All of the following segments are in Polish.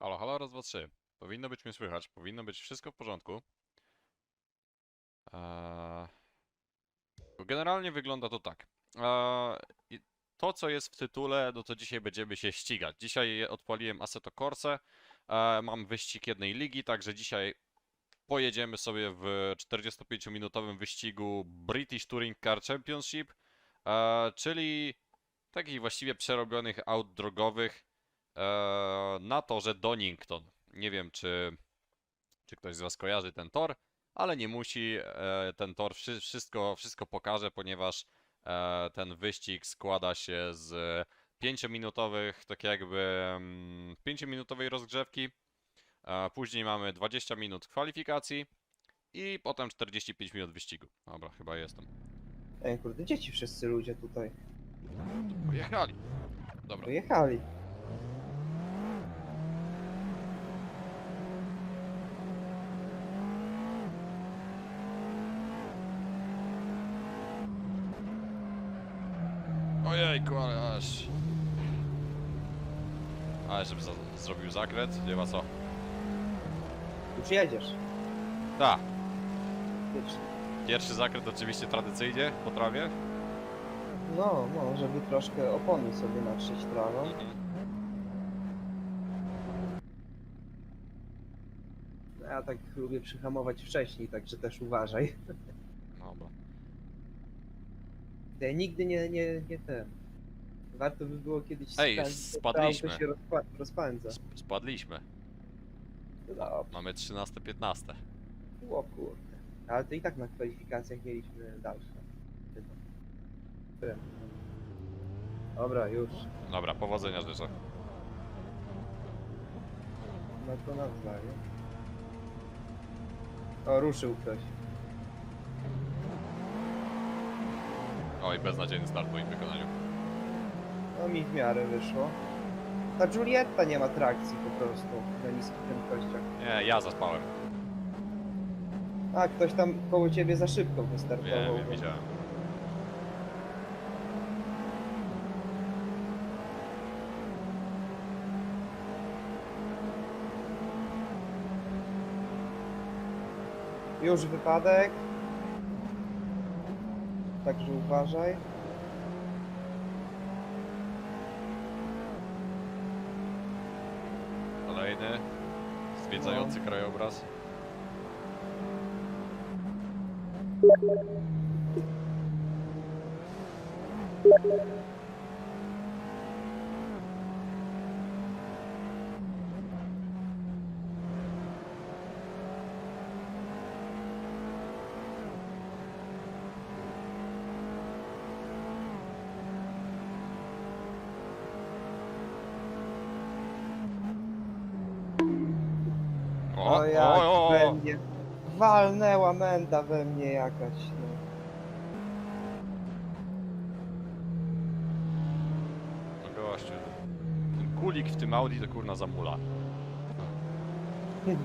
Halo, halo, raz, dwa, trzy. Powinno być mnie słychać, powinno być wszystko w porządku. Eee, Generalnie wygląda to tak. Eee, To, co jest w tytule, no to dzisiaj będziemy się ścigać. Dzisiaj odpaliłem Assetto Corse. Eee, Mam wyścig jednej ligi, także dzisiaj pojedziemy sobie w 45-minutowym wyścigu British Touring Car Championship, eee, czyli takich właściwie przerobionych aut drogowych na torze Donington. Nie wiem, czy, czy ktoś z Was kojarzy ten tor, ale nie musi. E, ten tor wszy, wszystko, wszystko pokaże, ponieważ e, ten wyścig składa się z 5-minutowych, tak jakby mm, 5-minutowej rozgrzewki. E, później mamy 20 minut kwalifikacji i potem 45 minut wyścigu. Dobra, chyba jestem. Ej, kurde, dzieci wszyscy ludzie tutaj Pojechali. Dobra. pojechali. Ojejku, ale aż... Ale żeby za zrobił zakręt, nie ma co. Już jedziesz. Tak, Pierwszy. pierwszy zakręt oczywiście tradycyjnie po trawie. No, no, żeby troszkę opony sobie natrzeć trawą. Ja tak lubię przyhamować wcześniej, także też uważaj. Dobra. Ja nigdy nie, nie, nie ten. Warto by było kiedyś Ej, sprawdzić, jak to spadliśmy. się rozpa rozpędza. Sp- Spadliśmy. No Mamy 13-15. o kurde. Ale to i tak na kwalifikacjach mieliśmy dalsze. Chyba. Dobra, już. Dobra, powodzenia życzę. No to nawzajem. O, ruszył ktoś. Oj, beznadziejny start w moim wykonaniu. No mi w miarę wyszło. Ta Julietta nie ma trakcji po prostu na niskich prędkościach. Nie, ja zaspałem. A, ktoś tam koło ciebie za szybko Wiem, wystartował. wiem, widziałem. Już wypadek. Także uważaj. Kolejny. Zwiedzający krajobraz. O, O, jak o, o, we o. mnie. Walnęła menda we mnie jakaś. No. No gościu. Ten kulik w tym Audi to kurna zamula.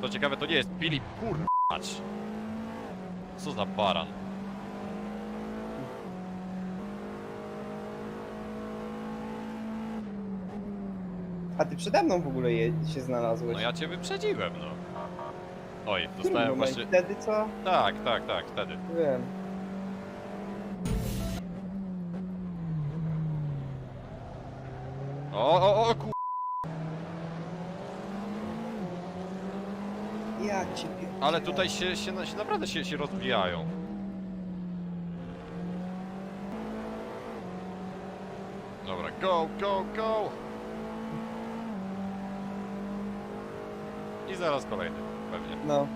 To ciekawe, to nie jest Filip, kurwać. Co za baran. A ty przede mną w ogóle je, się znalazłeś. No ja cię wyprzedziłem, no. Oj, W którym dostałem momencie? właśnie... Wtedy co? Tak, tak, tak, wtedy. Wiem. O, o, o, kur... Ja cię. Ale tutaj się, się, na- się naprawdę się, się rozbijają. Dobra, go, go, go! I zaraz kolejny, pewnie. No.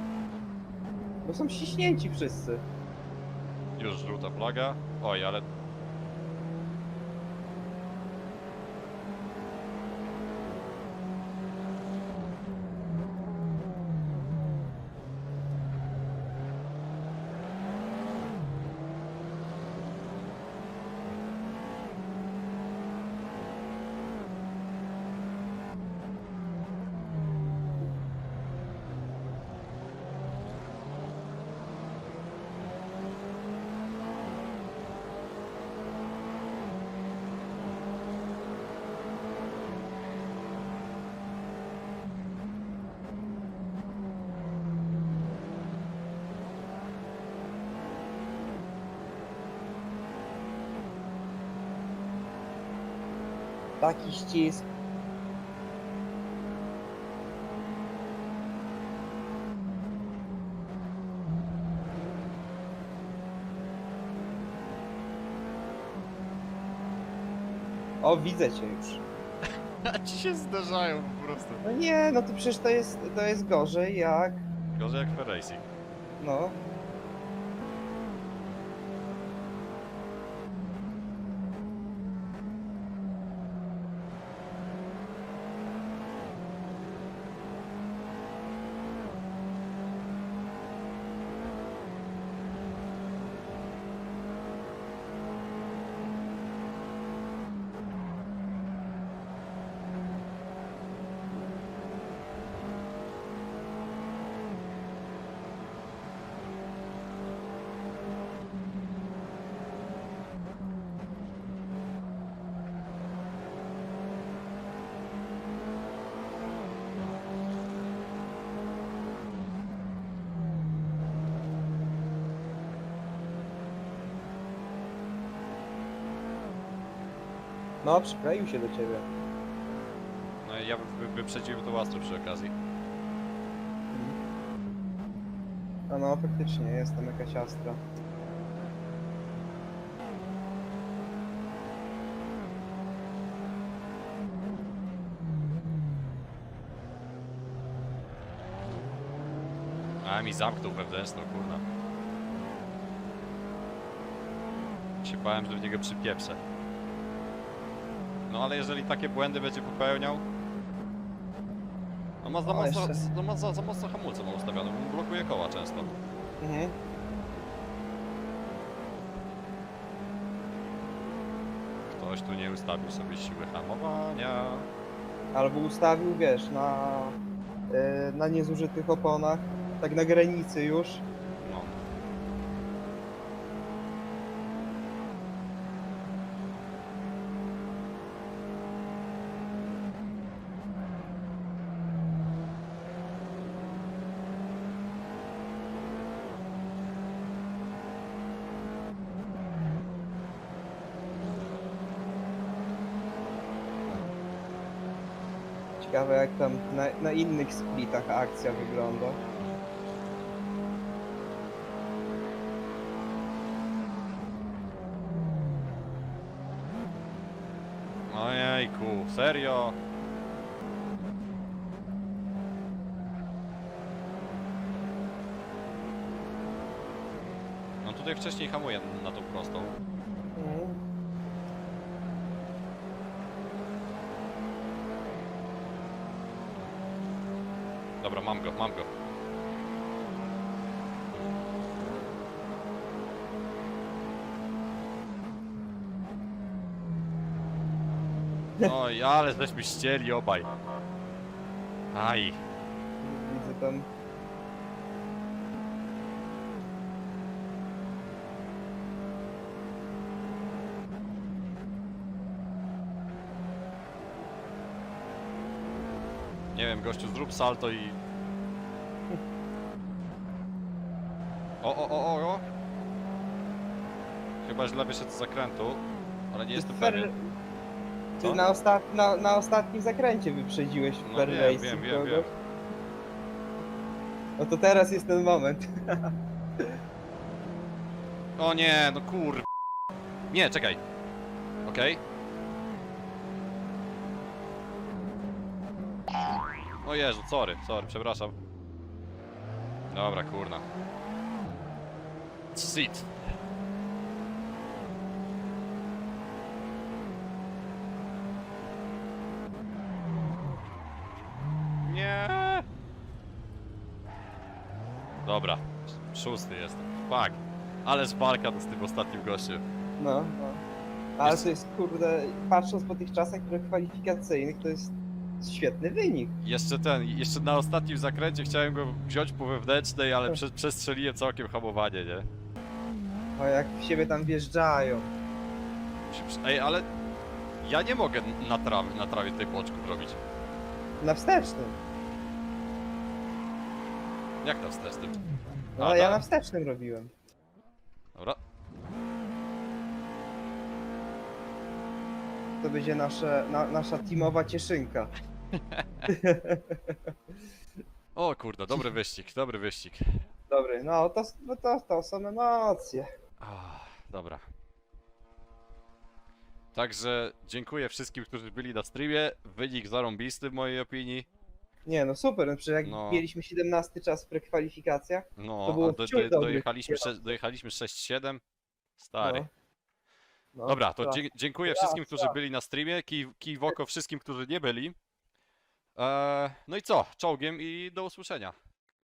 Bo są ściśnięci wszyscy. Już żółta flaga. Oj, ale... Taki ścisk. O, widzę cię już. Ci się zdarzają po prostu. No nie, no to przecież to jest, to jest gorzej jak, Gorzej jak w Racing. no. No, przykleił się do ciebie. No i ja wy- wyprzedziłem to łastro przy okazji. A no, faktycznie, jest tam jakaś astra. A mi zamknął wewnętrzną, kurna. Się bałem, że w niego przypieprzę. No ale jeżeli takie błędy będzie popełniał... No ma za O, mocno, jeszcze. no za, za mocno hamulce ma ustawione, bo blokuje koła często. Mhm. Ktoś tu nie ustawił sobie siły hamowania. Albo ustawił, wiesz, na, y, na niezużytych oponach, tak na granicy już. No. Ciekawe jak tam na, na innych splitach akcja wygląda. Ojejku, serio? No tutaj wcześniej hamuję na tą prostą. Mam go, mam go. Oj, ale żeśmy ścieli obaj. Aj. Widzę tam. Nie wiem, gościu, zrób salto i... O, o, o, o, o! Chyba źle wyszedł z zakrętu, ale nie jestem Fer- pewien. Ty Co? na, ostat... na, na ostatnim zakręcie wyprzedziłeś w No wiem, Racing wiem, wiem, kogoś. wiem. No to teraz jest ten moment. O nie, no kur... Nie, czekaj. Okej. O Jezu, sorry, sorry, przepraszam. Dobra, kurna. Sit. Nie. Dobra, szósty jestem. Fuck. Ale walka z tym ostatnim gościem. No, no. Ale to jest kurde, patrząc po tych czasach kwalifikacyjnych, to jest świetny wynik. Jeszcze ten, jeszcze na ostatnim zakręcie chciałem go wziąć po wewnętrznej, ale prze, przestrzeliłem całkiem hamowanie, nie? O jak w siebie tam wjeżdżają. Się przy- Ej, ale ja nie mogę na trawie, na trawie tej boczków robić. Na wstecznym. Jak na wstecznym? No A, ale ja tak? na wstecznym robiłem. Dobra. to będzie nasze, na, nasza teamowa cieszynka. O kurde, dobry wyścig, dobry wyścig. Dobry, no to, no to, to są emocje. Ah, dobra. Także dziękuję wszystkim, którzy byli na streamie. Wynik zarąbisty w mojej opinii. Nie no super, no przecież jak No. mieliśmy 17 czas w prekwalifikacjach, No, To było a do, wciąż do, dobry dojechaliśmy, sze- dojechaliśmy 6-7. Stary. no. No, Dobra, to tak. dzie dziękuję wszystkim, którzy raz. byli na streamie. Kij, kij w oko wszystkim, którzy nie byli. Eee, no i co? Czołgiem i do usłyszenia.